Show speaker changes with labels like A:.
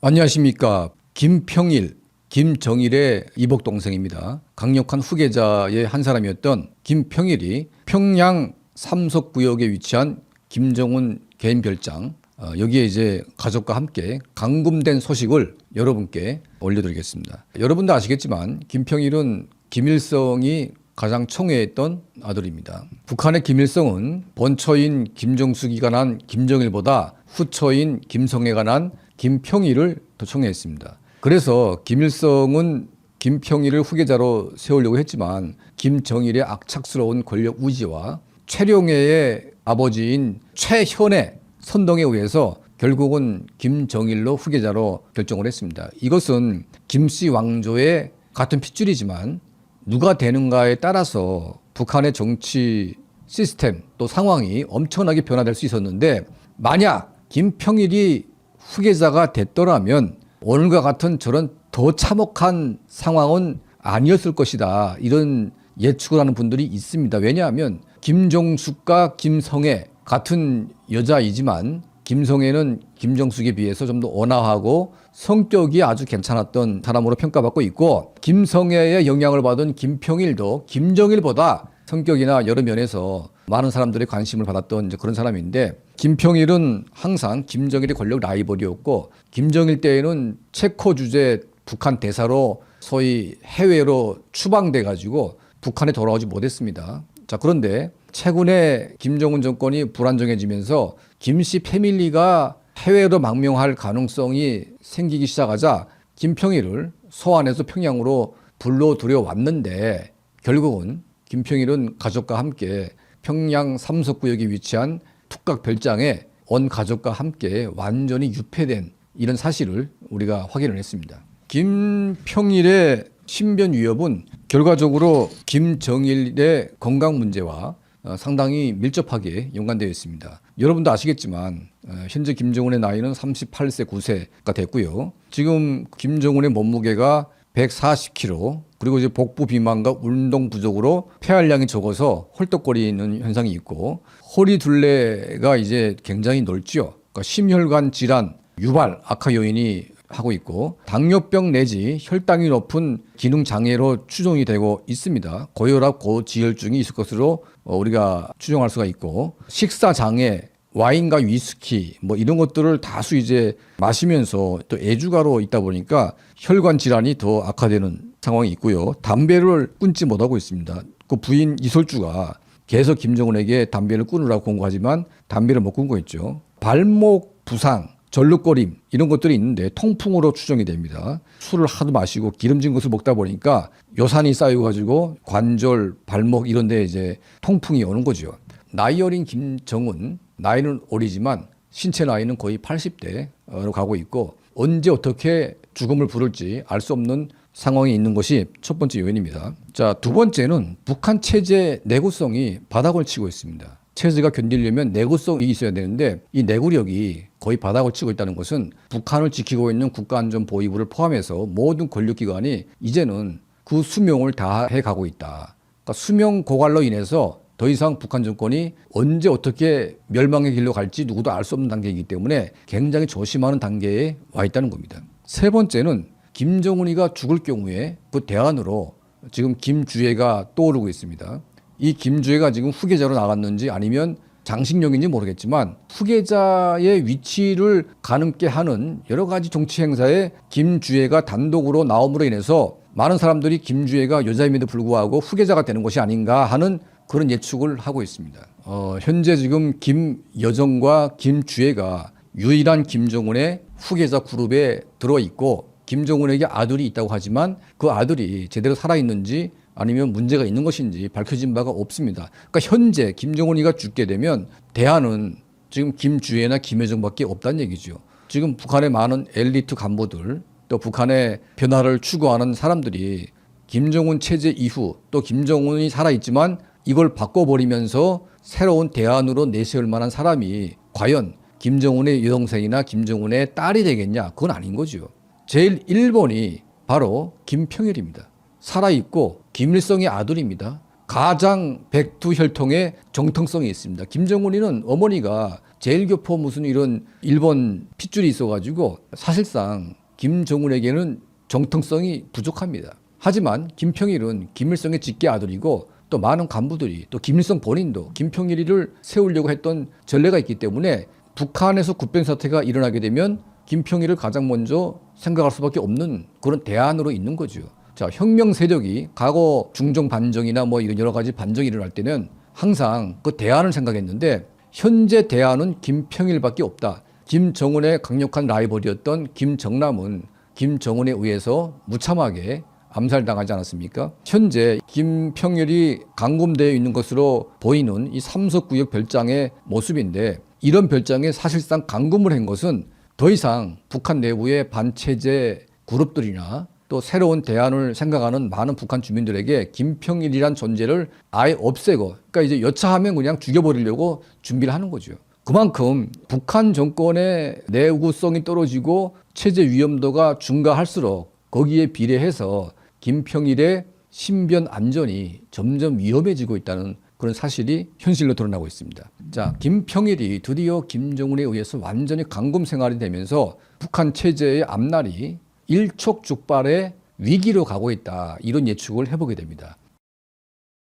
A: 안녕하십니까. 김평일, 김정일의 이복 동생입니다. 강력한 후계자의 한 사람이었던 김평일이 평양 삼석구역에 위치한 김정은 개인 별장 어, 여기에 이제 가족과 함께 감금된 소식을 여러분께 올려드리겠습니다. 여러분도 아시겠지만 김평일은 김일성이 가장 청해했던 아들입니다. 북한의 김일성은 본처인 김정숙이 가 난 김정일보다 후처인 김성애가 난 김평일을 더 청해 했습니다. 그래서 김일성은 김평일을 후계자로 세우려고 했지만 김정일의 악착스러운 권력 우지와 최룡해의 아버지인 최현의 선동에 의해서 결국은 김정일로 후계자로 결정을 했습니다. 이것은 김씨 왕조의 같은 핏줄이지만 누가 되는가에 따라서 북한의 정치 시스템 또 상황이 엄청나게 변화될 수 있었는데 만약 김평일이 후계자가 됐더라면 오늘과 같은 저런 더 참혹한 상황은 아니었을 것이다. 이런 예측을 하는 분들이 있습니다. 왜냐하면 김정숙과 김성애 같은 여자이지만 김성애는 김정숙에 비해서 좀 더 온화하고 성격이 아주 괜찮았던 사람으로 평가받고 있고 김성애의 영향을 받은 김평일도 김정일보다 성격이나 여러 면에서 많은 사람들의 관심을 받았던 그런 사람인데 김평일은 항상 김정일의 권력 라이벌이었고 김정일 때에는 체코 주재 북한 대사로 소위 해외로 추방돼 가지고 북한에 돌아오지 못했습니다. 자 그런데 최근에 김정은 정권이 불안정해지면서 김씨 패밀리가 해외로 망명할 가능성이 생기기 시작하자 김평일을 소환해서 평양으로 불러 들여왔는데 결국은 김평일은 가족과 함께 평양 삼석구역에 위치한 툭각 별장에 온 가족과 함께 완전히 유폐된 이런 사실을 우리가 확인을 했습니다. 김평일의 신변 위협은 결과적으로 김정일의 건강 문제와 어, 상당히 밀접하게 연관되어 있습니다. 여러분도 아시겠지만 어, 현재 김정은의 나이는 38세 9세가 됐고요. 지금 김정은의 몸무게가 140kg 그리고 이제 복부 비만과 운동 부족으로 폐활량이 적어서 헐떡거리는 현상이 있고 허리 둘레가 이제 굉장히 넓죠. 그러니까 심혈관 질환, 유발 악화 요인이 하고 있고 당뇨병 내지 혈당이 높은 기능 장애로 추정이 되고 있습니다. 고혈압, 고지혈증이 있을 것으로 어, 우리가 추정할 수가 있고 식사 장애, 와인과 위스키 뭐 이런 것들을 다수 이제 마시면서 또 애주가로 있다 보니까 혈관 질환이 더 악화되는 상황이 있고요. 담배를 끊지 못하고 있습니다. 그 부인 이솔주가 계속 김정은에게 담배를 끊으라고 공고하지만 담배를 못 끊고 있죠. 발목 부상, 절룩거림 이런 것들이 있는데 통풍으로 추정이 됩니다. 술을 하도 마시고 기름진 것을 먹다 보니까 요산이 쌓여 가지고 관절, 발목 이런 데 이제 통풍이 오는 거죠. 나이 어린 김정은 나이는 어리지만 신체 나이는 거의 80대로 가고 있고 언제 어떻게 죽음을 부를지 알 수 없는 상황이 있는 것이 첫 번째 요인입니다. 자, 두 번째는 북한 체제 내구성이 바닥을 치고 있습니다. 체제가 견디려면 내구성이 있어야 되는데 이 내구력이 거의 바닥을 치고 있다는 것은 북한을 지키고 있는 국가안전보위부를 포함해서 모든 권력기관이 이제는 그 수명을 다해 가고 있다. 그러니까 수명 고갈로 인해서 더 이상 북한 정권이 언제 어떻게 멸망의 길로 갈지 누구도 알 수 없는 단계이기 때문에 굉장히 조심하는 단계에 와 있다는 겁니다. 세 번째는 김정은이가 죽을 경우에 그 대안으로 지금 김주애가 떠오르고 있습니다. 이 김주애가 지금 후계자로 나갔는지 아니면 장식용인지 모르겠지만 후계자의 위치를 가늠케 하는 여러 가지 정치 행사에 김주애가 단독으로 나옴으로 인해서 많은 사람들이 김주애가 여자임에도 불구하고 후계자가 되는 것이 아닌가 하는 그런 예측을 하고 있습니다. 어, 현재 지금 김여정과 김주애가 유일한 김정은의 후계자 그룹에 들어 있고 김정은에게 아들이 있다고 하지만 그 아들이 제대로 살아 있는지 아니면 문제가 있는 것인지 밝혀진 바가 없습니다. 그러니까 현재 김정은이가 죽게 되면 대안은 지금 김주애나 김여정밖에 없다는 얘기죠. 지금 북한의 많은 엘리트 간부들 또 북한의 변화를 추구하는 사람들이 김정은 체제 이후 또 김정은이 살아있지만 이걸 바꿔버리면서 새로운 대안으로 내세울 만한 사람이 과연 김정은의 여동생이나 김정은의 딸이 되겠냐? 그건 아닌 거죠. 제일 1번이 바로 김평일입니다. 살아있고 김일성의 아들입니다. 가장 백두혈통의 정통성이 있습니다. 김정은이는 어머니가 제일교포 무슨 이런 일본 핏줄이 있어가지고 사실상 김정은에게는 정통성이 부족합니다. 하지만 김평일은 김일성의 직계 아들이고 또 많은 간부들이 또 김일성 본인도 김평일이를 세우려고 했던 전례가 있기 때문에 북한에서 국변 사태가 일어나게 되면 김평일을 가장 먼저 생각할 수밖에 없는 그런 대안으로 있는 거죠. 자, 혁명 세력이 과거 중종 반정이나 뭐 이런 여러 가지 반정이 일어날 때는 항상 그 대안을 생각했는데 현재 대안은 김평일밖에 없다. 김정은의 강력한 라이벌이었던 김정남은 김정은에 의해서 무참하게 암살당하지 않았습니까? 현재 김평일이 감금되어 있는 것으로 보이는 이 삼석구역 별장의 모습인데 이런 별장에 사실상 감금을 한 것은 더 이상 북한 내부의 반체제 그룹들이나 또 새로운 대안을 생각하는 많은 북한 주민들에게 김평일이란 존재를 아예 없애고 그러니까 이제 여차하면 그냥 죽여버리려고 준비를 하는 거죠. 그만큼 북한 정권의 내구성이 떨어지고 체제 위험도가 증가할수록 거기에 비례해서 김평일의 신변 안전이 점점 위험해지고 있다는 그런 사실이 현실로 드러나고 있습니다. 자, 김평일이 드디어 김정은에 의해서 완전히 감금 생활이 되면서 북한 체제의 앞날이 일촉즉발의 위기로 가고 있다. 이런 예측을 해보게 됩니다.